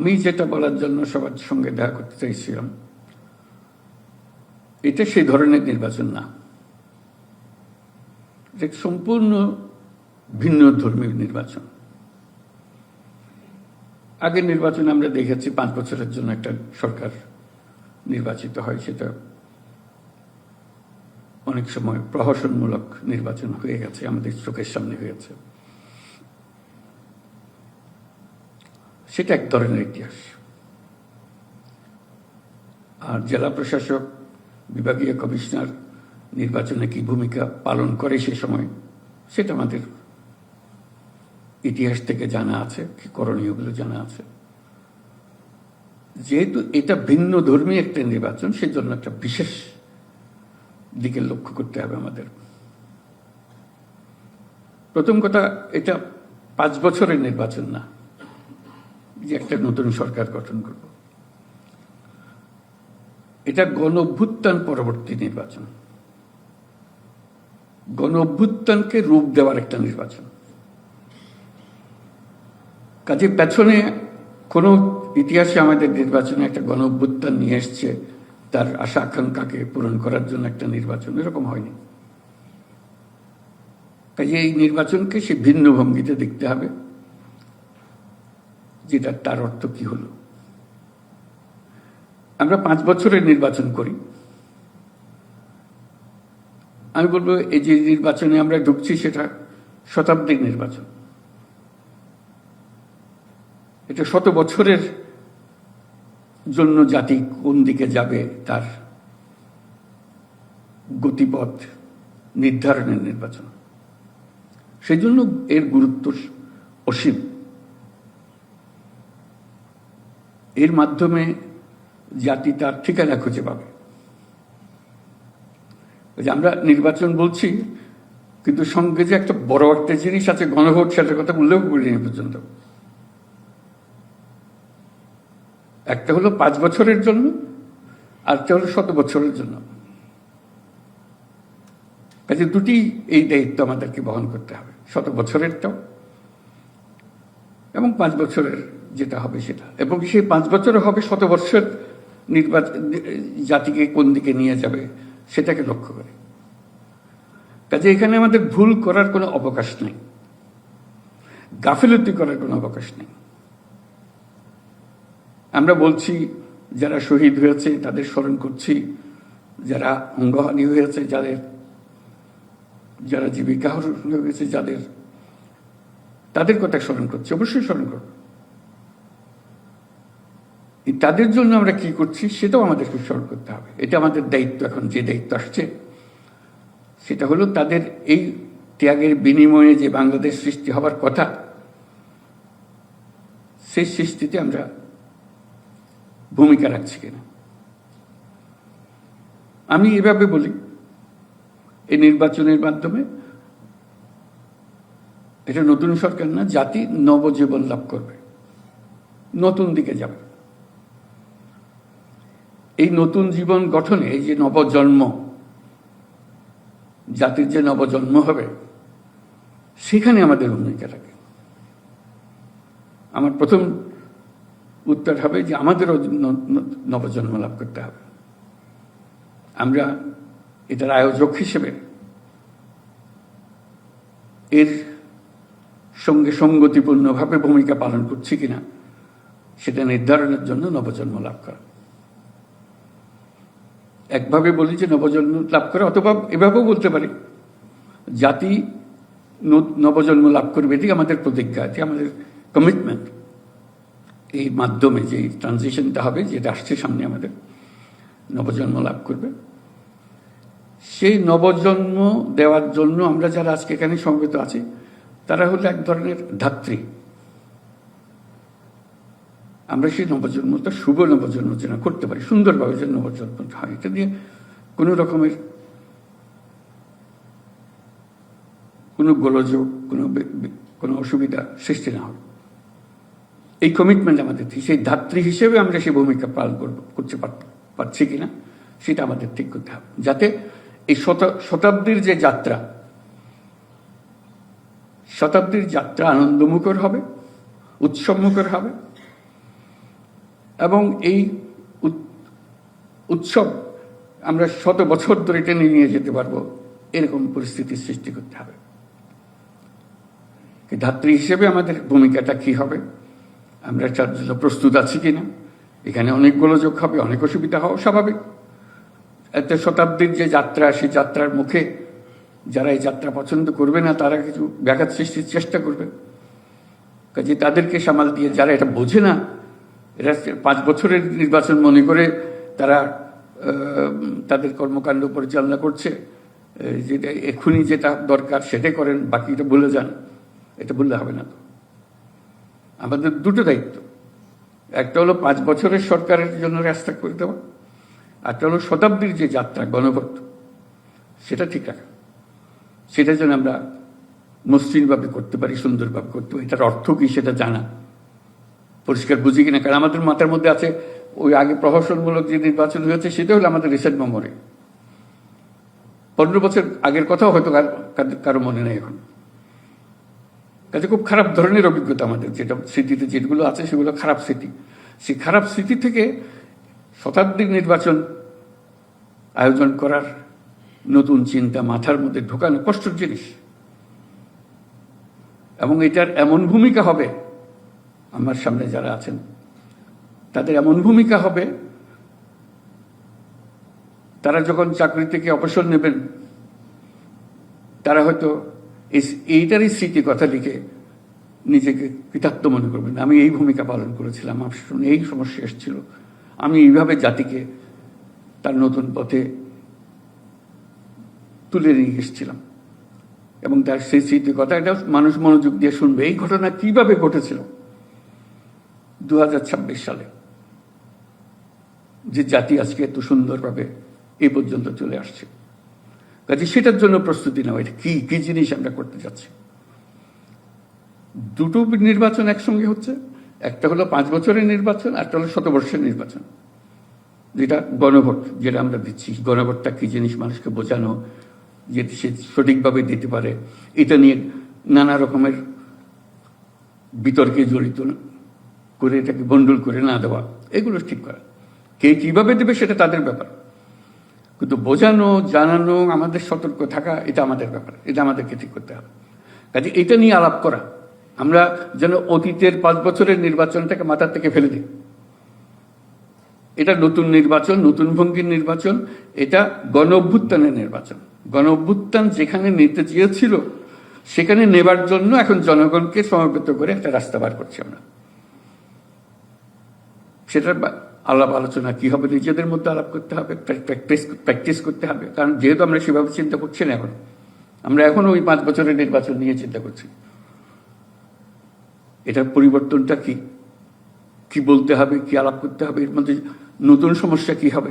আমি যেটা বলার জন্য সবার সঙ্গে দেখা করতে চাইছিলাম, এটা সেই ধরনের নির্বাচন না। সম্পূর্ণ ভিন্ন ধর্মীয় নির্বাচন। আগের নির্বাচনে আমরা দেখেছি পাঁচ বছরের জন্য একটা সরকার নির্বাচিত হয়, সেটা অনেক সময় প্রহসনমূলক নির্বাচন হয়ে গেছে, আমাদের চোখের সামনে হয়েছে। সেটা এক ধরনের ইতিহাস। আর জেলা প্রশাসক, বিভাগীয় কমিশনার নির্বাচনে কি ভূমিকা পালন করে সে সময়, সেটা আমাদের ইতিহাস থেকে জানা আছে, কি করণীয়গুলো জানা আছে। যেহেতু এটা ভিন্ন ধর্মী একটা নির্বাচন, সেজন্য একটা বিশেষ দিকে লক্ষ্য করতে হবে আমাদের। প্রথম কথা, এটা পাঁচ বছরের নির্বাচন না। যে একটা নতুন সরকার গঠন করব। এটা গণ অভ্যুত্থান পরবর্তী নির্বাচন। গণ অভ্যুত্থানকে রূপ দেওয়ার একটা নির্বাচন। কাজে পেছনে কোনো ইতিহাসে আমাদের নির্বাচনে একটা গণ অভ্যুত্থান নিয়ে এসছে, তার আশা আকাঙ্ক্ষাকে পূরণ করার জন্য একটা নির্বাচন, এরকম হয়নি। কাজে এই নির্বাচনকে সে ভিন্ন ভঙ্গিতে দেখতে হবে। যেটা তার অর্থ কি হলো? আমরা পাঁচ বছরের নির্বাচন করি। আমি বলব, এই যে নির্বাচনে আমরা ঢুকছি সেটা শতাব্দীর নির্বাচন। এটা শত বছরের জন্য জাতি কোন দিকে যাবে তার গতিপথ নির্ধারণের নির্বাচন। সেই জন্য এর গুরুত্ব অসীম। এর মাধ্যমে জাতি তার ঠিকানা খুঁজে পাবে। আমরা নির্বাচন বলছি, কিন্তু সঙ্গে যে একটা বড় একটা জিনিস আছে, গণভোট, সেটার কথা উল্লেখ করিনি পর্যন্ত। একটা হলো পাঁচ বছরের জন্য আরটা হলো শত বছরের জন্য। কাজে দুটি এই দায়িত্ব আমাদেরকে বহন করতে হবে, শত বছরেরটাও এবং পাঁচ বছরের। যেটা হবে সেটা। এবং সেই পাঁচ বছরে হবে শতবর্ষের নির্বাচন জাতিকে কোন দিকে নিয়ে যাবে সেটাকে লক্ষ্য করে। কাজে এখানে আমাদের ভুল করার কোনো অবকাশ নেই। গাফিলতি করার কোনো অবকাশ নেই। আমরা বলছি, যারা শহীদ হয়েছে তাদের স্মরণ করছি, যারা অঙ্গহানি হয়েছে যাদের, যারা জীবিকা হয়েছে যাদের, তাদের কথা স্মরণ করছি, অবশ্যই স্মরণ করব। তাদের জন্য আমরা কি করছি, সেটাও আমাদেরকে স্মরণ করতে হবে। এটা আমাদের দায়িত্ব এখন, যে দায়িত্ব আসছে, সেটা হলো তাদের এই ত্যাগের বিনিময়ে যে বাংলাদেশ সৃষ্টি হবার কথা, সেই সৃষ্টিতে আমরা ভূমিকা রাখছি কিনা। আমি এভাবে বলি, এই নির্বাচনের মাধ্যমে এটা নতুন সরকার না, জাতি নবজীবন লাভ করবে, নতুন দিকে যাবে। এই নতুন জীবন গঠনে এই যে নবজন্ম, জাতির যে নবজন্ম হবে, সেখানে আমাদের ভূমিকা থাকে। আমার প্রথম উত্তর হবে যে আমাদেরও নবজন্ম লাভ করতে হবে। আমরা এটার আয়োজক হিসেবে এর সঙ্গে সঙ্গতিপূর্ণভাবে ভূমিকা পালন করছি কিনা, সেটা নির্ধারণের জন্য নবজন্ম লাভ করা। একভাবে বলি যে নবজন্ম লাভ করে, অথবা এভাবেও বলতে পারি। জাতি নবজন্ম লাভ করবে এটি আমাদের প্রতিজ্ঞা, এটি আমাদের কমিটমেন্ট এই মাধ্যমে যে ট্রানজিশনটা হবে যেটা আসছে সামনে আমাদের, নবজন্ম লাভ করবে। সেই নবজন্ম দেওয়ার জন্য আমরা যারা আজকে এখানে সমবেত আছি, তারা হলো এক ধরনের ধাত্রী। আমরা সেই নবজন্মটা শুভ নবজন্ম যেন করতে পারি, সুন্দরভাবে যেন নবজন্মটা হয়। এটা দিয়ে কোনো রকমের কোনো গোলযোগ, কোনো কোনো অসুবিধা সৃষ্টি না হবে। এই কমিটমেন্ট আমাদের সেই ধাত্রী হিসেবে আমরা সেই ভূমিকা পালন করব, করতে পারছি কিনা, সেটা আমাদের ঠিক করতে হবে। যাতে এই শতাব্দীর যে যাত্রা, শতাব্দীর যাত্রা আনন্দমুখর হবে, উৎসবমুখর হবে এবং এই উৎ- উৎসব আমরা শত বছর ধরে টেনে নিয়ে যেতে পারব, এরকম পরিস্থিতির সৃষ্টি করতে হবে। ধাত্রী হিসেবে আমাদের ভূমিকাটা কি হবে? আমরা তার জন্য প্রস্তুত আছি কিনা? এখানে অনেক গোলযোগ হবে, অনেক অসুবিধা হওয়া স্বাভাবিক। এতে শতাব্দীর যে যাত্রা, সেই যাত্রার মুখে যারা এই যাত্রা পছন্দ করবে না, তারা কিছু ব্যাঘাত সৃষ্টির চেষ্টা করবে। কাজে তাদেরকে সামাল দিয়ে যারা এটা বোঝে না এরা পাঁচ বছরের নির্বাচন মনে করে তারা তাদের কর্মকাণ্ড পরিচালনা করছে। যেটা এক্ষুনি যেটা দরকার সেটাই করেন, বাকিটা ভুলে যান। এটা বললে হবে না তো। আমাদের দুটো দায়িত্ব। একটা হলো পাঁচ বছরের সরকারের জন্য রাস্তা করে দেওয়া একটা হলো শতাব্দীর যে যাত্রা, গণভোট, সেটা ঠিক রাখা। সেটা যেন আমরা মসৃণভাবে করতে পারি, সুন্দরভাবে করতে পারি, এটার অর্থ কি সেটা জানা। পরিষ্কার বুঝি কিনা, কারণ আমাদের মাথার মধ্যে আছে, ওই আগে প্রহসনমূলক যে নির্বাচন হয়েছে, সেটা হলো আমাদের রিসেন্ট মেমোরি পনেরো বছর আগের কথাও হয়তো কার- মনে নেই এখন। কাজে খুব খারাপ ধরনের অভিজ্ঞতা আমাদের, যেটা স্মৃতিতে যেগুলো আছে, সেগুলো খারাপ স্মৃতি। সেই খারাপ স্মৃতি থেকে শতাব্দীর নির্বাচন আয়োজন করার নতুন চিন্তা মাথার মধ্যে ঢোকানো কষ্টের জিনিস। এবং এটার এমন ভূমিকা হবে আমার সামনে যারা আছেন, তাদের এমন ভূমিকা হবে, তারা যখন চাকরি থেকে অবসর নেবেন, তারা হয়তো এই- এইটারই স্মৃতি কথা লিখে নিজেকে কৃতার্থ মনে করবেন। আমি এই ভূমিকা পালন করেছিলাম, আমার সামনে এই সমস্যা এসেছিল। আমি এইভাবে জাতিকে তার নতুন পথে তুলে নিয়ে এসেছিলাম। এবং তার সেই স্মৃতি কথা, এটা মানুষ মনোযোগ দিয়ে শুনবে, এই ঘটনা কীভাবে ঘটেছিল। দু হাজার ছাব্বিশ সালে যে জাতি আজকে এত সুন্দরভাবে এই পর্যন্ত চলে আসছে। কাজে সেটার জন্য প্রস্তুতি নেওয়া, এটা কি কি জিনিস আমরা করতে যাচ্ছি? দুটো নির্বাচন একসঙ্গে হচ্ছে, একটা হলো পাঁচ বছরের নির্বাচন একটা হলো শতবর্ষের নির্বাচন। যেটা গণভোট, যেটা আমরা দিচ্ছি। গণভোটটা কী জিনিস মানুষকে বোঝানো, যে সে সঠিকভাবে দিতে পারে, এটা নিয়ে নানা রকমের বিতর্কে জড়িত করে এটাকে বন্ডল করে না দেওয়া, এগুলো ঠিক করা। কে কীভাবে দেবে সেটা তাদের ব্যাপার। কিন্তু বোঝানো, জানানো, আমাদের সতর্ক থাকা, এটা আমাদের ব্যাপার। এটা আমাদেরকে ঠিক করতে হবে। কাজে এটা নিয়ে আলাপ করা। আমরা যেন অতীতের পাঁচ বছরের নির্বাচনটাকে মাথার থেকে ফেলে দিই। এটা নতুন নির্বাচন, নতুন ভঙ্গির নির্বাচন, এটা গণ অভ্যুত্থানের নির্বাচন। গণ অভ্যুত্থান যেখানে নিতে চেয়েছিল সেখানে নেবার জন্য এখন জনগণকে সমবেত করে একটা রাস্তা বার করছি আমরা। সেটার বা- আলাপ আলোচনা কি হবে? নিজেদের মধ্যে আলাপ করতে হবে প্র্যাকটিস প্র্যাকটিস করতে হবে। কারণ যেহেতু আমরা সেভাবে চিন্তা করছি না এখন, আমরা এখন ওই পাঁচ বছরের নির্বাচন নিয়ে চিন্তা করছি। এটার পরিবর্তনটা কি? কি বলতে হবে? কি আলাপ করতে হবে? এর মধ্যে নতুন সমস্যা কি হবে?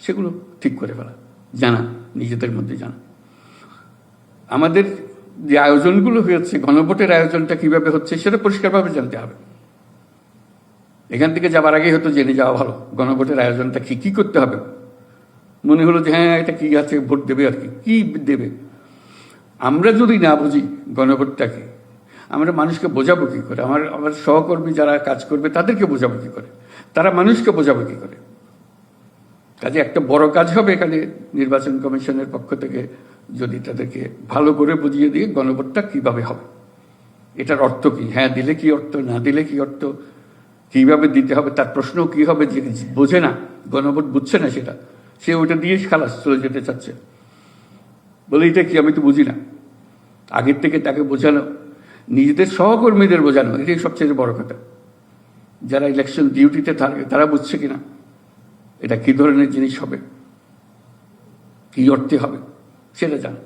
সেগুলো ঠিক করে ফেলা। জানা, নিজেদের মধ্যে জানা। আমাদের যে আয়োজনগুলো হয়েছে, গণভোটের আয়োজনটা কীভাবে হচ্ছে, সেটা পরিষ্কারভাবে জানতে হবে। এখান থেকে যাবার আগে হয়তো জেনে যাওয়া ভালো। গণভোটের আয়োজনটা কি, কী করতে হবে? মনে হলো যে হ্যাঁ এটা কী আছে, ভোট দেবে আর কি। কি দেবে? আমরা যদি না বুঝি গণভোটটাকে, আমরা মানুষকে বোঝাবো কী করে? আমার আমার সহকর্মী যারা কাজ করবে তাদেরকে বোঝাবো কী করে? তারা মানুষকে বোঝাবো কী করে? কাজে একটা বড় কাজ হবে এখানে নির্বাচন কমিশনের পক্ষ থেকে, যদি তাদেরকে ভালো করে বুঝিয়ে দিয়ে গণভোটটা কীভাবে হবে? এটার অর্থ কী? হ্যাঁ দিলে কি অর্থ? না দিলে কি অর্থ? কীভাবে দিতে হবে, তার প্রশ্ন কি হবে, যে বোঝে না, গণভোট বুঝছে না সেটা। সে ওটা দিয়ে খালাস চলে যেতে চাচ্ছে। বলে, এটা কি? আমি তো বুঝি না। আগের থেকে তাকে বোঝানো, নিজেদের সহকর্মীদের বোঝানো, এটাই সবচেয়ে বড় কথা। যারা ইলেকশন ডিউটিতে থাকে, তারা বুঝছে কিনা, এটা কি ধরনের জিনিস হবে, কি অর্থে হবে, সেটা জানো।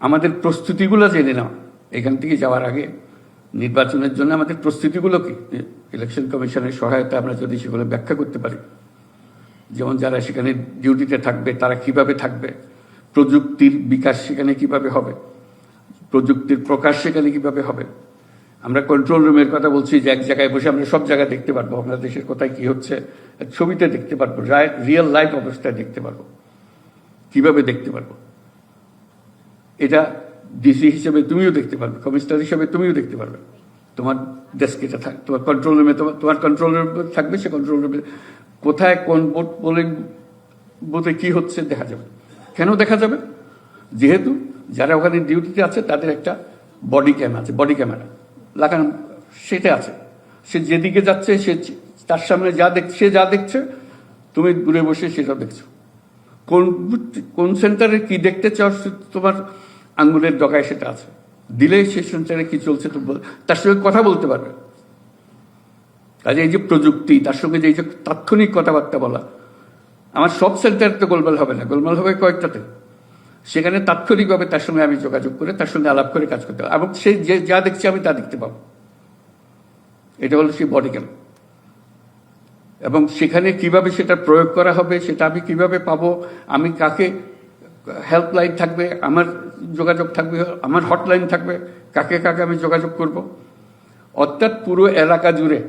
আমাদের প্রস্তুতিগুলো জেনে নাও। এখান থেকে যাওয়ার আগে নির্বাচনের জন্য আমাদের প্রস্তুতিগুলো কি? ইলেকশন কমিশনের সহায়তা আমরা যদি সেগুলো ব্যাখ্যা করতে পারি, যেমন যারা সেখানে ডিউটিতে থাকবে, তারা কীভাবে থাকবে, প্রযুক্তির বিকাশ সেখানে কীভাবে হবে, প্রযুক্তির প্রকাশ সেখানে কীভাবে হবে। আমরা কন্ট্রোল রুমের কথা বলছি যে এক জায়গায় বসে আমরা সব জায়গায় দেখতে পারব বাংলাদেশের কোথায় কি হচ্ছে, ছবিতে দেখতে পারব রিয়েল লাইফ অবস্থায় দেখতে পারব, কীভাবে দেখতে পারব। এটা ডিসি হিসেবে তুমিও দেখতে পারবে কমিশনার হিসেবে তুমিও দেখতে পারবে। তোমার ডেস্ক এটা থাক, তোমার কন্ট্রোল রুমে তোমার তোমার কন্ট্রোল রুম থাকবে, সে কন্ট্রোল রুমে কোথায় কোন বোট পোলিং বুথে কি হচ্ছে দেখা যাবে। কেন দেখা যাবে? যেহেতু যারা ওখানে ডিউটিতে আছে, তাদের একটা বডি ক্যাম আছে বডি ক্যামেরা লাগানো, সেটা আছে। সে যেদিকে যাচ্ছে, সে তার সামনে যা দেখছে সে যা দেখছে, তুমি দূরে বসে সেটা দেখছ। কোন কোন সেন্টারে কি দেখতে চাও তোমার আঙ্গুলের ডগায় সেটা আছে। দিলেই সে সেন্টারে কি চলছে তো তার সঙ্গে কথা বলতে পারবে। কাজে এই যে প্রযুক্তি, তার সঙ্গে যে এই যে তাৎক্ষণিক কথাবার্তা বলা, আমার সব সেন্টারে তো গোলমাল হবে না, গোলমাল হবে কয়েকটাতে। সেখানে তাৎক্ষণিকভাবে তার সঙ্গে আমি যোগাযোগ করে, তার সঙ্গে আলাপ করে কাজ করতে হবে এবং সে যে, যা দেখছে আমি তা দেখতে পাবো। এটা হলো সেই বডি ক্যাম এবং সেখানে কীভাবে সেটা প্রয়োগ করা হবে, সেটা আমি কীভাবে পাবো, আমি কাকে হেল্পলাইন থাকবে, আমার যোগাযোগ থাকবে, আমার হটলাইন থাকবে, কাকে কাকে আমি যোগাযোগ করব। অর্থাৎ পুরো এলাকা জুড়ে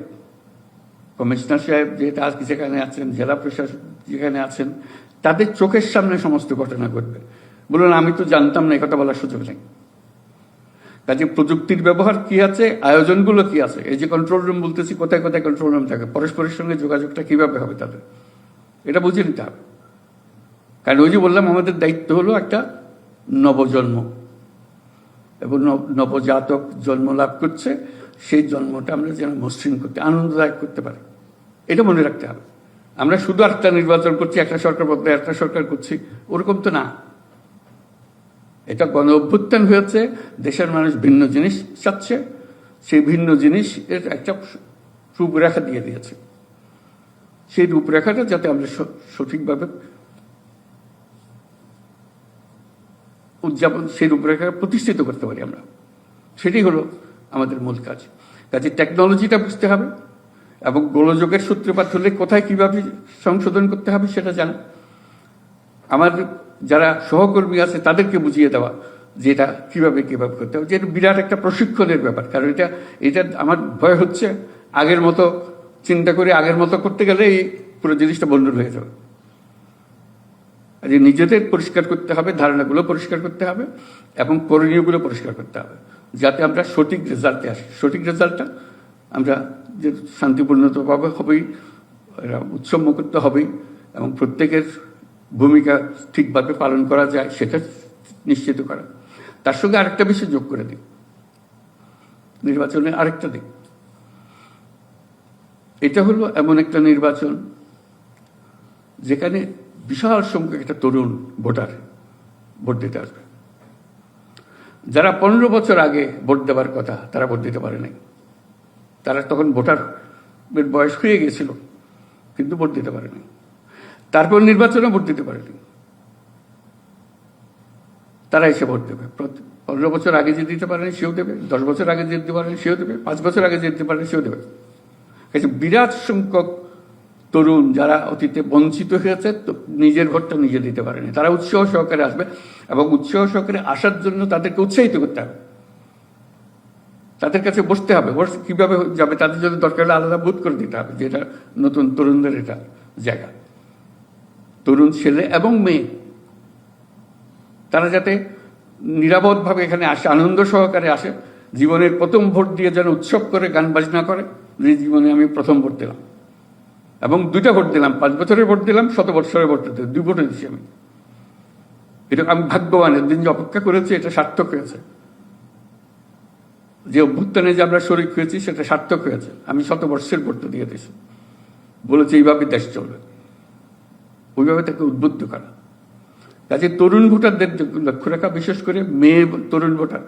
কমিশনার সাহেব যেহেতু আজকে যেখানে আছেন, জেলা প্রশাসক যেখানে আছেন, তাদের চোখের সামনে সমস্ত ঘটনা ঘটবে। বলুন, আমি তো জানতাম না কথা বলার সুযোগ নেই। কাজে প্রযুক্তির ব্যবহার কি আছে, আয়োজনগুলো কি আছে? এই যে কন্ট্রোল রুম বলতেছি, কোথায় কোথায় কন্ট্রোল রুম থাকে? পরস্পরের সঙ্গে যোগাযোগটা কীভাবে হবে তাদের? এটা বুঝে নিতে হবে। কারণ ওই যে বললাম, আমাদের দায়িত্ব হলো একটা নবজন্ম। এবং নব- নবজাতক জন্ম লাভ করছে, সেই জন্মটা আমরা যেন মসৃণ করতে, আনন্দদায়ক করতে পারি। এটা মনে রাখতে হবে। আমরা শুধু একটা নির্বাচন করছি, একটা সরকার বদলে একটা সরকার করছি, ওরকম তো না। এটা গণ অভ্যুত্থান হয়েছে, দেশের মানুষ ভিন্ন জিনিস চাচ্ছে, সেই ভিন্ন জিনিস এর একটা রূপরেখা দিয়ে দিয়েছে। সেই রূপরেখাটা যাতে আমরা সঠিকভাবে উদযাপন সেই রূপরেখা প্রতিষ্ঠিত করতে পারি আমরা। সেটাই হলো আমাদের মূল কাজ। কাজে টেকনোলজিটা বুঝতে হবে এবং গোলযোগের সূত্রপাত হলে কোথায় কীভাবে সংশোধন করতে হবে সেটা জানা। আমার যারা সহকর্মী আছে তাদেরকে বুঝিয়ে দেওয়া যে এটা কীভাবে কীভাবে করতে হবে। যে বিরাট একটা প্রশিক্ষণের ব্যাপার, কারণ এটা এটা আমার ভয় হচ্ছে আগের মতো চিন্তা করে আগের মতো করতে গেলে এই পুরো জিনিসটা বন্ধুর হয়ে যাবে। যে নিজেদের পরিষ্কার করতে হবে, ধারণাগুলো পরিষ্কার করতে হবে এবং করণীয়গুলো পরিষ্কার করতে হবে যাতে আমরা সঠিক রেজাল্টে আসি। সঠিক রেজাল্টটা আমরা যে শান্তিপূর্ণভাবে হবেই, এরা উৎসব মুক্ত হবেই এবং প্রত্যেকের ভূমিকা ঠিকভাবে পালন করা যায় সেটা নিশ্চিত করা। তার সঙ্গে আরেকটা বিষয় যোগ করে দিই। নির্বাচনে আরেকটা দিক। এটা হলো এমন একটা নির্বাচন যেখানে বিশাল সংখ্যক একটা তরুণ ভোটার, ভোট দিতে আসবে। যারা পনেরো বছর আগে ভোট দেওয়ার কথা, তারা ভোট দিতে পারে নাই। তারা তখন ভোটার বয়স হয়ে গেছিল কিন্তু ভোট দিতে পারেনি তারপর নির্বাচনে ভোট দিতে পারেনি তারা এসে ভোট দেবে। পনেরো বছর আগে যে দিতে পারেনি সেও দেবে। দশ বছর আগে যে দিতে পারেনি সেও দেবে। পাঁচ বছর আগে যে দিতে পারেনি সেও দেবে। বিরাট সংখ্যক তরুণ যারা অতীতে বঞ্চিত হয়েছে নিজের ভোটটা নিজে দিতে পারেনি। তারা উৎসাহ সহকারে আসবে এবং উৎসাহ সহকারে আসার জন্য তাদেরকে উৎসাহিত করতে হবে। তাদের কাছে বসতে হবে। বস কীভাবে যাবে, তাদের জন্য দরকার হলে আলাদা বোধ করে দিতে হবে যে এটা নতুন তরুণদের এটা জায়গা। তরুণ ছেলে এবং মেয়ে। তারা যাতে নিরাপদভাবে এখানে আসে, আনন্দ সহকারে আসে, জীবনের প্রথম ভোট দিয়ে যেন উৎসব করে, গান বাজনা করে যে জীবনে আমি প্রথম ভোট দিলাম। এবং দুইটা ভোট দিলাম, পাঁচ বছরের ভোট দিলাম, শত বছরের ভোট দিতে দুই ভোটে দিচ্ছি আমি। এটা আমি ভাগ্যবানের দিন যে অপেক্ষা করেছি, এটা সার্থক হয়েছে। যে অভ্যুত্থানে যে আমরা শরিক হয়েছি, সেটা সার্থক হয়েছে। আমি শত বর্ষের ভোট দিয়ে দিয়েছি। বলেছি, এইভাবে দেশ চলবে। ওইভাবে তাকে উদ্বুদ্ধ করা। কাজে তরুণ ভোটারদের লক্ষ্য রাখা, বিশেষ করে মেয়ে তরুণ ভোটার,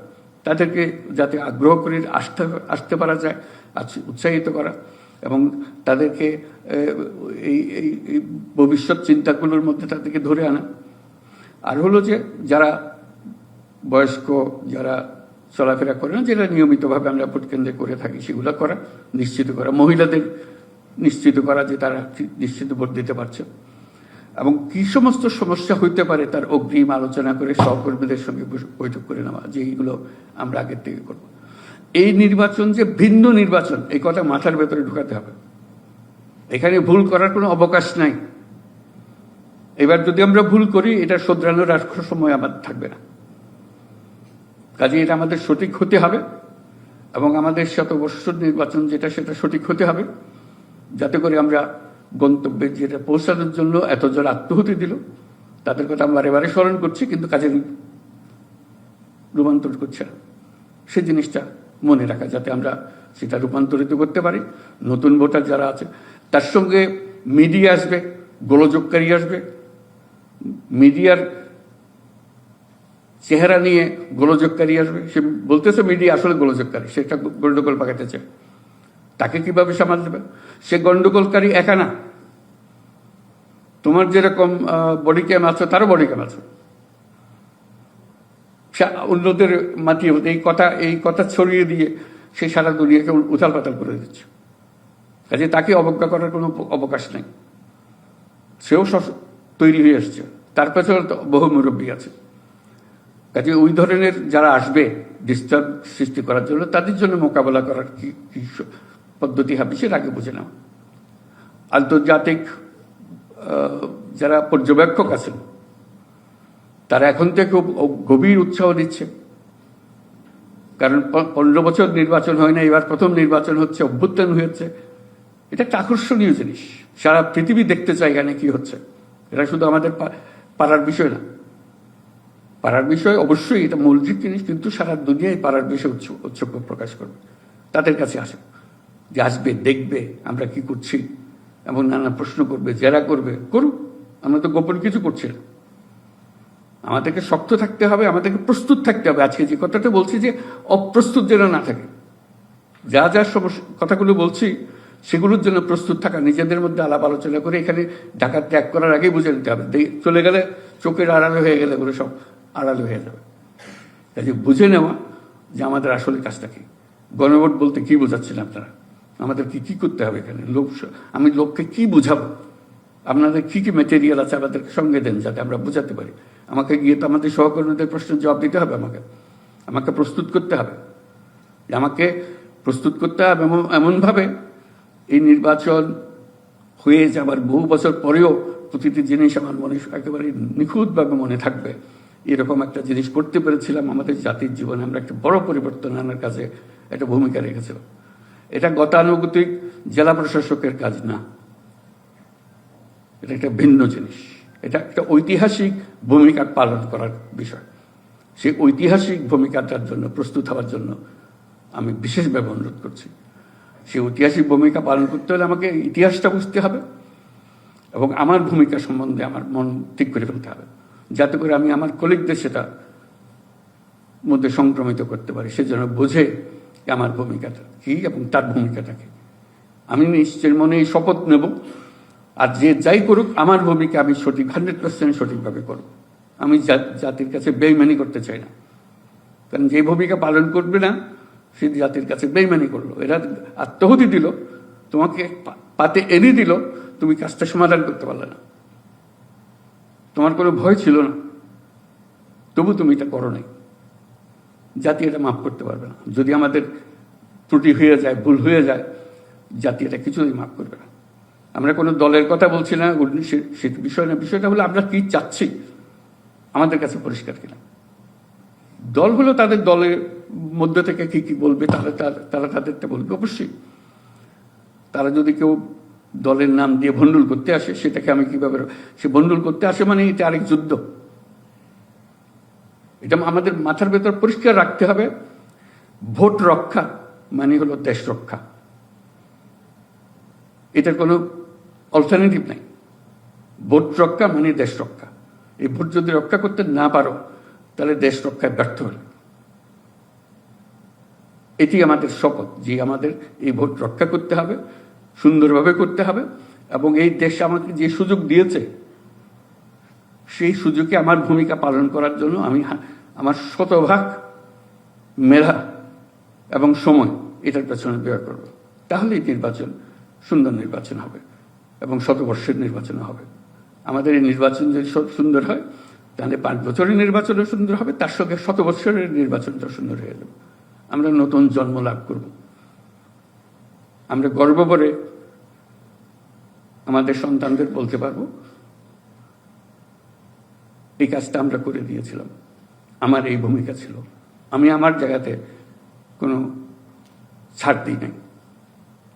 তাদেরকে যাতে আগ্রহ করে আসতে আসতে পারা যায় আস- উৎসাহিত করা। এবং তাদেরকে এই এই ভবিষ্যৎ চিন্তাগুলোর মধ্যে তাদেরকে ধরে আনা। আর হলো যে, যারা বয়স্ক, যারা চলাফেরা করে না যেটা নিয়মিতভাবে আমরা ভোট কেন্দ্রে করে থাকি, সেগুলো করা, নিশ্চিত করা, মহিলাদের নিশ্চিত করা যে তারা নিশ্চিত ভোট দিতে পারছে। এবং কি সমস্ত সমস্যা হইতে পারে তার অগ্রিম আলোচনা করে সহকর্মীদের সঙ্গে বৈঠক করে নেওয়া যে এইগুলো আমরা আগের থেকে করব। এই নির্বাচন যে ভিন্ন নির্বাচন, এই কথা মাথার ভেতরে ঢুকাতে হবে। এখানে ভুল করার কোনো অবকাশ নাই। এবার যদি আমরা ভুল করি, এটা শোধরানোর আর সময় আমার থাকবে না। কাজে এটা আমাদের সঠিক হতে হবে এবং আমাদের শতবর্ষ নির্বাচন যেটা, সেটা সঠিক হতে হবে। যাতে করে আমরা গন্তব্যে যেটা পৌঁছানোর জন্য এত জন আত্মহতি দিল, তাদের কথা আমি বারে বারে স্মরণ করছি, কিন্তু কাজে রূপান্তর করছে না। সে জিনিসটা মনে রাখা যাতে আমরা সেটা রূপান্তরিত করতে পারি। নতুন ভোটার যারা আছে, তার সঙ্গে মিডিয়া আসবে, গোলযোগকারী আসবে। মিডিয়ার চেহারা নিয়ে গোলযোগকারী আসবে। সে বলতেছে, মিডিয়া আসলে গোলযোগকারী সেটা গন্ডগোল পাকাতেছে। তাকে কীভাবে সামাল দেবে? সে গন্ডগোলকারী একা না। তোমার যেরকম বডি ক্যাম আছে, তারও বডি ক্যাম আছে। অন্যদের মাতিয়ে এই কথা এই কথা ছড়িয়ে দিয়ে সে সারা দুনিয়াকে উথাল পাতাল করে দিচ্ছে। কাজে তাকে অবজ্ঞা করার কোনো অবকাশ নেই। সেও তৈরি হয়ে এসছে। তার পেছনে বহু মুরব্বী আছে। কাজে ওই ধরনের যারা আসবে ডিস্টার্ব সৃষ্টি করার জন্য, তাদের জন্য মোকাবেলা করার কি কি পদ্ধতি হবে সেটা আগে বুঝে নেওয়া আন্তর্জাতিক যারা পর্যবেক্ষক আছেন তারা এখন থেকে গভীর উৎসাহ দিচ্ছে। কারণ পনেরো বছর নির্বাচন হয় না, এবার প্রথম নির্বাচন হচ্ছে, অভ্যুত্থান হয়েছে। এটা একটা আকর্ষণীয় জিনিস। সারা পৃথিবী দেখতে চায় এখানে কি হচ্ছে। এটা শুধু আমাদের পাড়ার বিষয় না। পাড়ার বিষয় অবশ্যই এটা মৌলিক জিনিস, কিন্তু সারা দুনিয়ায় পাড়ার বিষয় উৎসব প্রকাশ করবে। তাদের কাছে আসে যে আসবে, দেখবে, আমরা কি করছি, এমন নানা প্রশ্ন করবে, জেরা করবে। করুক। আমরা তো গোপন কিছু করছি না। আমাদেরকে শক্ত থাকতে হবে, আমাদেরকে প্রস্তুত থাকতে হবে। আজকে যে কথাটা বলছি যে অপ্রস্তুত যেন না থাকে। যা যা সমস্যা কথাগুলো বলছি, সেগুলোর জন্য প্রস্তুত থাকা, নিজেদের মধ্যে আলাপ আলোচনা করে এখানে ঢাকা ত্যাগ করার আগেই বুঝে নিতে হবে। চলে গেলে চোখের আড়ালে হয়ে গেলে ওগুলো সব আড়ালে হয়ে যাবে। কাজে বুঝে নেওয়া যে আমাদের আসলে কাজটা কি। গণভোট বলতে কি বোঝাচ্ছেন আপনারা? আমাদের কি কি করতে হবে এখানে? লোক আমি লোককে কি বুঝাবো? আপনাদের কি কি মেটেরিয়াল আছে আমাদেরকে সঙ্গে দেন যাতে আমরা বোঝাতে পারি। আমাকে গিয়ে তো আমাদের সহকর্মীদের প্রশ্নের জবাব দিতে হবে আমাকে। আমাকে প্রস্তুত করতে হবে। আমাকে প্রস্তুত করতে হবে এমন- এমনভাবে এই নির্বাচন হয়ে যাবার বহু বছর পরেও প্রতিটি জিনিস আমার মনে একেবারে নিখুঁতভাবে মনে থাকবে। এরকম একটা জিনিস করতে পেরেছিলাম আমাদের জাতির জীবনে। আমরা একটা বড় পরিবর্তন আনার কাছে একটা ভূমিকা রেখেছিলাম। এটা গতানুগতিক জেলা প্রশাসকের কাজ না। এটা একটা ভিন্ন জিনিস। এটা একটা ঐতিহাসিক ভূমিকা পালন করার বিষয়। সেই ঐতিহাসিক ভূমিকাটার জন্য, প্রস্তুত হওয়ার জন্য আমি বিশেষভাবে অনুরোধ করছি। সেই ঐতিহাসিক ভূমিকা পালন করতে হলে আমাকে ইতিহাসটা বুঝতে হবে এবং আমার ভূমিকা সম্বন্ধে আমার মন ঠিক করে ফেলতে হবে। যাতে করে আমি আমার কলিগদের সেটা মধ্যে সংক্রমিত করতে পারি। সেজন্য বোঝে আমার ভূমিকাটা কি এবং তার ভূমিকাটা কি। আমি নিশ্চয়ের মনে শপথ নেব আর যে যাই করুক, আমার ভূমিকা আমি সঠিক হান্ড্রেড পার্সেন্ট সঠিকভাবে করব। আমি জাতির কাছে বেইমানি করতে চাই না। কারণ যে ভূমিকা পালন করবে না, সে জাতির কাছে বেইমানি করল। এরা আত্মহতি দিল, তোমাকে পাতে এনে দিল, তুমি কাজটা সমাধান করতে পারলে না। তোমার কোনো ভয় ছিল না। তবু তুমি এটা করো নাই। জাতি এটা মাফ করতে পারবে না। যদি আমাদের ত্রুটি হয়ে যায়, ভুল হয়ে যায়, জাতি এটা কিছুই মাফ করবে না। আমরা কোনো দলের কথা বলছি না সে- বিষয় না, বিষয়টা হলো আমরা কি চাচ্ছি? আমাদের কাছে পরিষ্কার কিনা? দল হলো তাদের দলের মধ্যে থেকে কি কি বলবে, তারা- তারা তাদেরটা বলবে অবশ্যই। তারা যদি কেউ দলের নাম দিয়ে ভণ্ডুল করতে আসে, সেটাকে আমি কীভাবে সে ভণ্ডুল করতে আসে মানে এটা আরেক যুদ্ধ। এটা আমাদের মাথার ভেতর পরিষ্কার রাখতে হবে। ভোট রক্ষা মানে হলো দেশ রক্ষা। এটার কোনো অল্টারনেটিভ নাই। ভোট রক্ষা মানে দেশ রক্ষা। এই ভোট যদি রক্ষা করতে না পারো, তাহলে দেশ রক্ষায় ব্যর্থ হলে। এটি আমাদের শপথ যে আমাদের এই ভোট রক্ষা করতে হবে, সুন্দরভাবে করতে হবে, এবং এই দেশ আমাকে যে সুযোগ দিয়েছে, সেই সুযোগে আমার ভূমিকা পালন করার জন্য আমি আমার শতভাগ মেধা এবং সময় এটার পেছনে ব্যয় করব। তাহলেই নির্বাচন, সুন্দর নির্বাচন হবে। এবং শতবর্ষের নির্বাচন হবে। আমাদের এই নির্বাচন যদি সুন্দর হয়, তাহলে পাঁচ বছরের নির্বাচনও সুন্দর হবে, তার সঙ্গে শত বছরের নির্বাচনটা সুন্দর হয়ে যাবে। আমরা নতুন জন্ম লাভ করব। আমরা গর্ব করে আমাদের সন্তানদের বলতে পারব, এই কাজটা আমরা করে দিয়েছিলাম। আমার এই ভূমিকা ছিল। আমি আমার জায়গাতে কোনো ছাড় দিই নাই।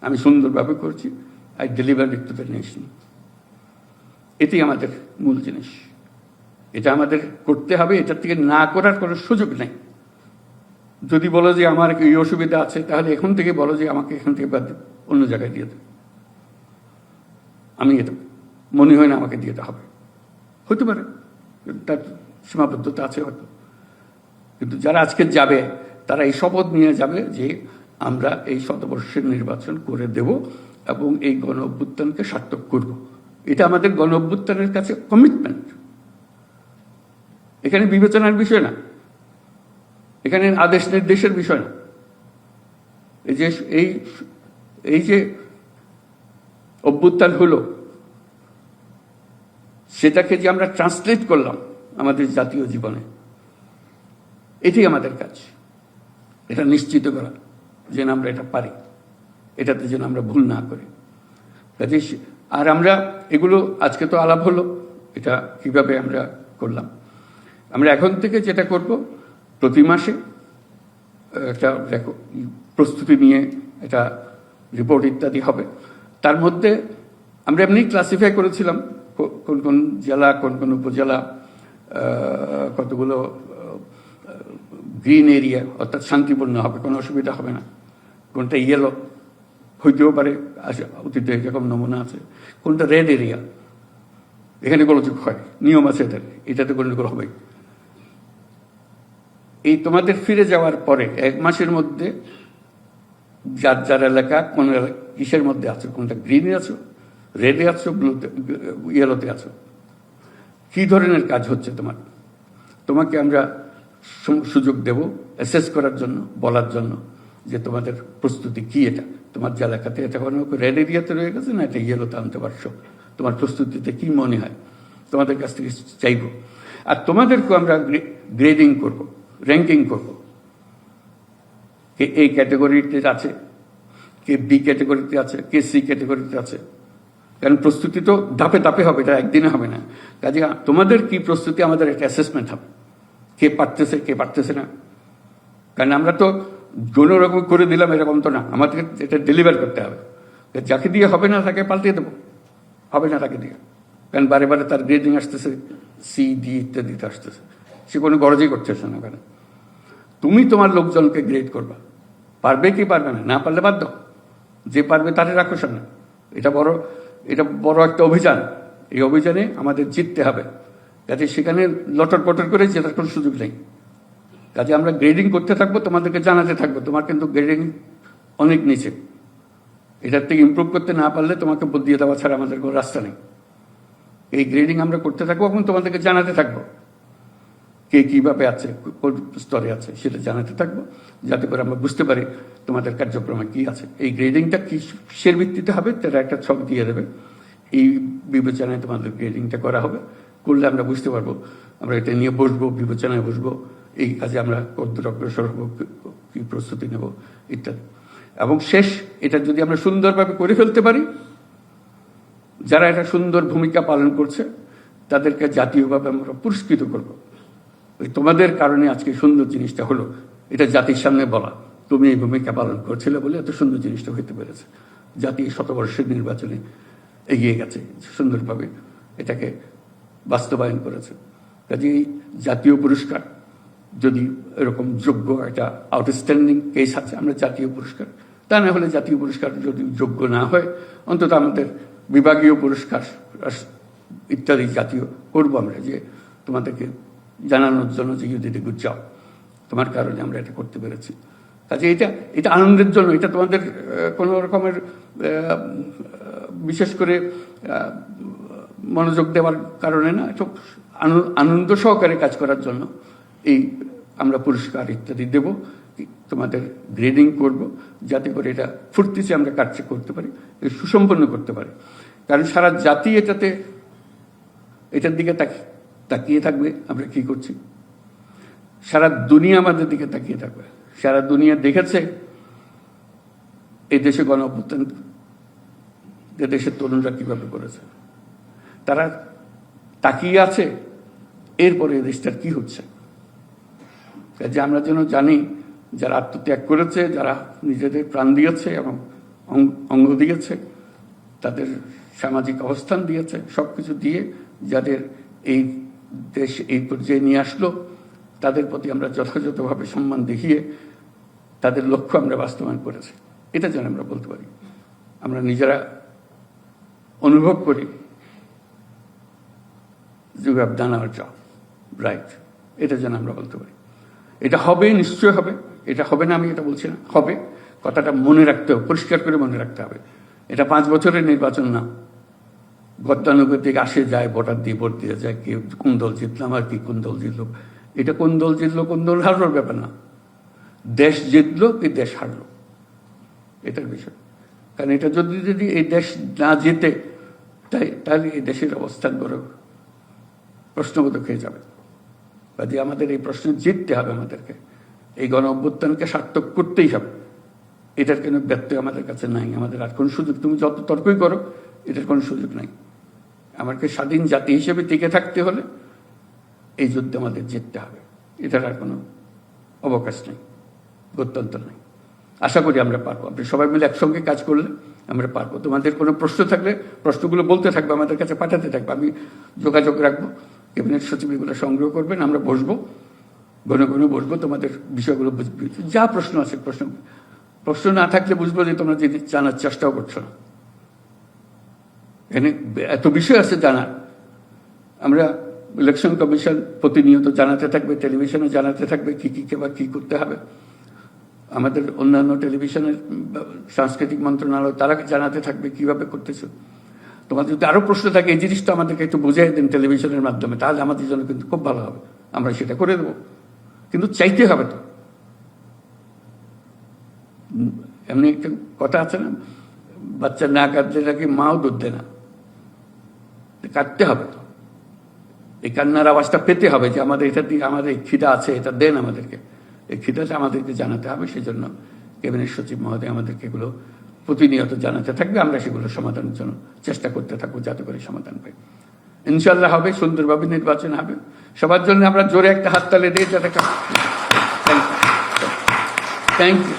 আমি সুন্দরভাবে করছি। I deliver it to the nation এটাই আমাদের মূল জিনিস। এটা আমাদের করতে হবে, এটার থেকে না করার কোনো সুযোগ নেই। যদি বলো যে আমার এই অসুবিধা আছে, তাহলে এখন থেকে বলো যে আমাকে এখান থেকে বাদ অন্য জায়গায় দিয়ে দেবে আমি এটা মনে হয় না আমাকে দিয়ে দেওয়া হবে। হতে পারে, তার সীমাবদ্ধতা আছে হয়তো। কিন্তু যারা আজকে যাবে, তারা এই শপথ নিয়ে যাবে যে আমরা এই শতবর্ষের নির্বাচন করে দেব। এবং এই গণ অভ্যুত্থানকে সার্থক করব। এটা আমাদের গণ অভ্যুত্থানের কাছে কমিটমেন্ট এখানে বিবেচনার বিষয় না। এখানে আদেশ নির্দেশের বিষয় না। এই যে, এই এই যে অভ্যুত্থান হলো, সেটাকে যে আমরা ট্রান্সলেট করলাম আমাদের জাতীয় জীবনে এটি আমাদের কাজ। এটা নিশ্চিত করা যেন আমরা এটা পারি। এটাতে যেন আমরা ভুল না করি। কাজে আর আমরা এগুলো আজকে তো আলাপ হলো, এটা কীভাবে আমরা করলাম? আমরা এখন থেকে যেটা করব, প্রতি মাসে একটা প্রস্তুতি নিয়ে এটা রিপোর্ট ইত্যাদি হবে। তার মধ্যে আমরা এমনি ক্লাসিফাই করেছিলাম কোন কোন জেলা, কোন কোন উপজেলা কতগুলো গ্রিন এরিয়া অর্থাৎ শান্তিপূর্ণ হবে, কোনো অসুবিধা হবে না। কোনটা ইয়েলো হইতেও পারে অতীতে এরকম নমুনা আছে। কোনটা রেড এরিয়া এখানে গোলযোগ হয়, নিয়ম আছে এদের এটাতে গন্ডগোল হবেই এই তোমাদের ফিরে যাওয়ার পরে এক মাসের মধ্যে যার যার এলাকা, কোন কিসের মধ্যে আছো? কোনটা গ্রিনে আছো? রেডে আছো? ব্লুতে ইয়েলোতে আছো? কি ধরনের কাজ হচ্ছে তোমার? তোমাকে আমরা সুযোগ দেব অ্যাসেস করার জন্য, বলার জন্য। যে তোমাদের প্রস্তুতি কি এটা? তোমার যে এলাকাতে এটা কোনো রেড এরিয়াতে রয়ে গেছে, না এটা ইয়েলোতে আনতে পারছ? তোমার প্রস্তুতিতে কি মনে হয়? তোমাদের কাছ থেকে চাইব। আর তোমাদেরকেও আমরা গ্রেডিং করব র্যাঙ্কিং করব। কে এই ক্যাটাগরিতে আছে, কে বি ক্যাটাগরিতে আছে, কে সি ক্যাটাগরিতে আছে। কারণ প্রস্তুতি তো ধাপে ধাপে হবে, এটা একদিনে হবে না। কাজে তোমাদের কি প্রস্তুতি আমাদের একটা অ্যাসেসমেন্ট হবে। কে পারতেছে কে পারতেছে না। কারণ আমরা তো কোনো রকম করে দিলাম, এরকম তো না। আমাদেরকে এটা ডেলিভার করতে হবে। যাকে দিয়ে হবে না, তাকে পাল্টিয়ে দেবো। হবে না তাকে দিয়ে। কারণ বারে বারে তার গ্রেডিং আসতেছে সি ডি ইত্যাদিতে আসতেছে। সে কোনো গরজই করতেছে না ওখানে তুমি তোমার লোকজনকে গ্রেড করবা। পারবে কি পারবে না? না পারলে দাও যে পারবে তারে রাখো সামনে এটা বড় এটা বড় একটা অভিযান। এই অভিযানে আমাদের জিততে হবে। যাতে সেখানে লটর পটর করে জেতার কোনো সুযোগ নেই। কাজে আমরা গ্রেডিং করতে থাকব, তোমাদেরকে জানাতে থাকব। তোমার কিন্তু গ্রেডিং অনেক নিচে। এটার থেকে ইমপ্রুভ করতে না পারলে তোমাকে বুদ্ধিয়ে দেওয়া ছাড়া আমাদের কোনো রাস্তা নেই। এই গ্রেডিং আমরা করতে থাকব এবং তোমাদেরকে জানাতে থাকব। কে কীভাবে আছে, কোন স্তরে আছে, সেটা জানাতে থাকব, যাতে করে আমরা বুঝতে পারি তোমাদের কার্যক্রমে কী আছে। এই গ্রেডিংটা কিসের ভিত্তিতে হবে তারা একটা ছক দিয়ে দেবে। এই বিবেচনায় তোমাদের গ্রেডিংটা করা হবে। করলে আমরা বুঝতে পারব। আমরা এটা নিয়ে বসবো, বিবেচনায় বসবো। এই কাজে আমরা কদ্দূর অগ্রসর হব, কি- প্রস্তুতি নেব, ইত্যাদি। এবং শেষ, এটা যদি আমরা সুন্দরভাবে করে ফেলতে পারি, যারা এটা সুন্দর ভূমিকা পালন করছে, তাদেরকে জাতীয়ভাবে আমরা পুরস্কৃত করব। ওই তোমাদের কারণে আজকে সুন্দর জিনিসটা হলো, এটা জাতির সামনে বলা। তুমি এই ভূমিকা পালন করছিলে বলে এত সুন্দর জিনিসটা হইতে পেরেছে। জাতি শতবর্ষের নির্বাচনে এগিয়ে গেছে, সুন্দরভাবে এটাকে বাস্তবায়ন করেছে। কাজে জাতীয় পুরস্কার যদি এরকম যোগ্য একটা আউটস্ট্যান্ডিং কেস আছে, আমরা জাতীয় পুরস্কার। তা না হলে জাতীয় পুরস্কার যদি যোগ্য না হয়, অন্তত আমাদের বিভাগীয় পুরস্কার ইত্যাদি জাতীয় করব আমরা যে তোমাদেরকে জানানোর জন্য যে ইউ দিতে গুড জব তোমার কারণে আমরা এটা করতে পেরেছি। কাজে এটা এটা আনন্দের জন্য, এটা তোমাদের কোনো রকমের বিশেষ করে মনোযোগ দেওয়ার কারণে না, এটা আনন্দ সহকারে কাজ করার জন্য এই আমরা পুরস্কার ইত্যাদি দেব তোমাদের গ্রেডিং করব, যাতে করে এটা ফুর্তিতে আমরা কাজটা করতে পারি সুসম্পন্ন করতে পারি। কারণ সারা জাতি এটাতে, এটার দিকে তাকি- তাকিয়ে থাকবে, আমরা কি করছি? সারা দুনিয়া আমাদের দিকে তাকিয়ে থাকবে। সারা দুনিয়া দেখেছে, এই দেশে গণ অভ্যুত্থান যে দেশের তরুণরা কীভাবে করেছে? তারা তাকিয়ে আছে, এরপরে দেশটার কি হচ্ছে? যে আমরা যেন জানি যারা আত্মত্যাগ করেছে, যারা নিজেদের প্রাণ দিয়েছে এবং অঙ্গ দিয়েছে, তাদের সামাজিক অবস্থান দিয়েছে সব কিছু দিয়ে যাদের এই দেশ এই পর্যায়ে নিয়ে আসলো, তাদের প্রতি আমরা যথাযথভাবে সম্মান দেখিয়ে তাদের লক্ষ্য আমরা বাস্তবায়ন করেছি। এটা যেন আমরা বলতে পারি। আমরা নিজেরা অনুভব করি you have done our job right এটা যেন আমরা বলতে পারি। এটা হবে নিশ্চয় হবে। এটা হবে না, আমি এটা বলছি না, হবে। কথাটা মনে রাখতে হবে, পরিষ্কার করে মনে রাখতে হবে। এটা পাঁচ বছরের নির্বাচন না। গদ্দানুগতিক আসে, যায়, ভোটার দিয়ে ভোট দিয়ে যায় কি কোন দল জিতলাম আর কি কোন দল জিতলো। এটা কোন দল জিতলো, কোন দল হারলোর ব্যাপার না। দেশ জিতলো কি দেশ হারলো? এটার বিষয়। কারণ এটা যদি যদি এই দেশ না জেতে, তাই, তাহলে এই দেশের অবস্থান বড় প্রশ্নবোধক হয়ে যাবে। কাজে আমাদের এই প্রশ্নে জিততে হবে আমাদেরকে। এই গণ অভ্যুত্থানকে সার্থক করতেই হবে। এটার কোনো ব্যত্যয় আমাদের কাছে নাই। আমাদের আর কোনো সুযোগ তুমি যত তর্কই করো, এটার কোনো সুযোগ নাই। আমাকে স্বাধীন জাতি হিসেবে টিকে থাকতে হলে এই যুদ্ধে আমাদের জিততে হবে। এটার আর কোনো অবকাশ নেই গত্যন্তর নেই। আশা করি আমরা পারব। আপনি সবাই মিলে একসঙ্গে কাজ করলে আমরা পারব। তোমাদের কোনো প্রশ্ন থাকলে, প্রশ্নগুলো বলতে থাকবে, আমাদের কাছে পাঠাতে থাকবে। আমি যোগাযোগ রাখব। ক্যাবিনেট সচিব এগুলো সংগ্রহ করবেন, আমরা বসবো, ঘন ঘন বসবো তোমাদের বিষয়গুলো বুঝবি যা প্রশ্ন আছে প্রশ্ন। প্রশ্ন না থাকলে বুঝব যে তোমরা যদি জানার চেষ্টাও করছ না। এখানে এত বিষয় আছে জানার। আমরা ইলেকশন কমিশন প্রতিনিয়ত জানাতে থাকবে টেলিভিশনে জানাতে থাকবে কি কি কেবা কি করতে হবে। আমাদের অন্যান্য টেলিভিশনের সাংস্কৃতিক মন্ত্রণালয় তারা জানাতে থাকবে কীভাবে করতেছে। তোমাদের যদি আরও প্রশ্ন থাকে, এই জিনিসটা আমাদেরকে একটু বুঝাই দেন টেলিভিশনের মাধ্যমে, তাহলে আমাদের জন্য কিন্তু খুব ভালো হবে। আমরা সেটা করে দেবো। কিন্তু চাইতে হবে তো। এমনি একটা কথা আছে না? বাচ্চা না কাঁদলে নাকি মাও দুধ দেয় না। কাঁদতে হবে তো। এই কান্নার আওয়াজটা পেতে হবে যে আমাদের এটা দিয়ে, আমাদের এই খিদা আছে, এটা দেন আমাদেরকে। এই খিদাটা আমাদেরকে জানাতে হবে সেই জন্য ক্যাবিনেট সচিব মহোদয় আমাদেরকে এগুলো প্রতিনিয়ত জানাতে থাকবে। আমরা সেগুলো সমাধানের জন্য চেষ্টা করতে থাকব, যাতে করে সমাধান পাই। ইনশাল্লাহ হবে, সুন্দরভাবে নির্বাচন হবে। সবার জন্য আমরা জোরে একটা হাততালে দিয়ে যাতে থ্যাংক ইউ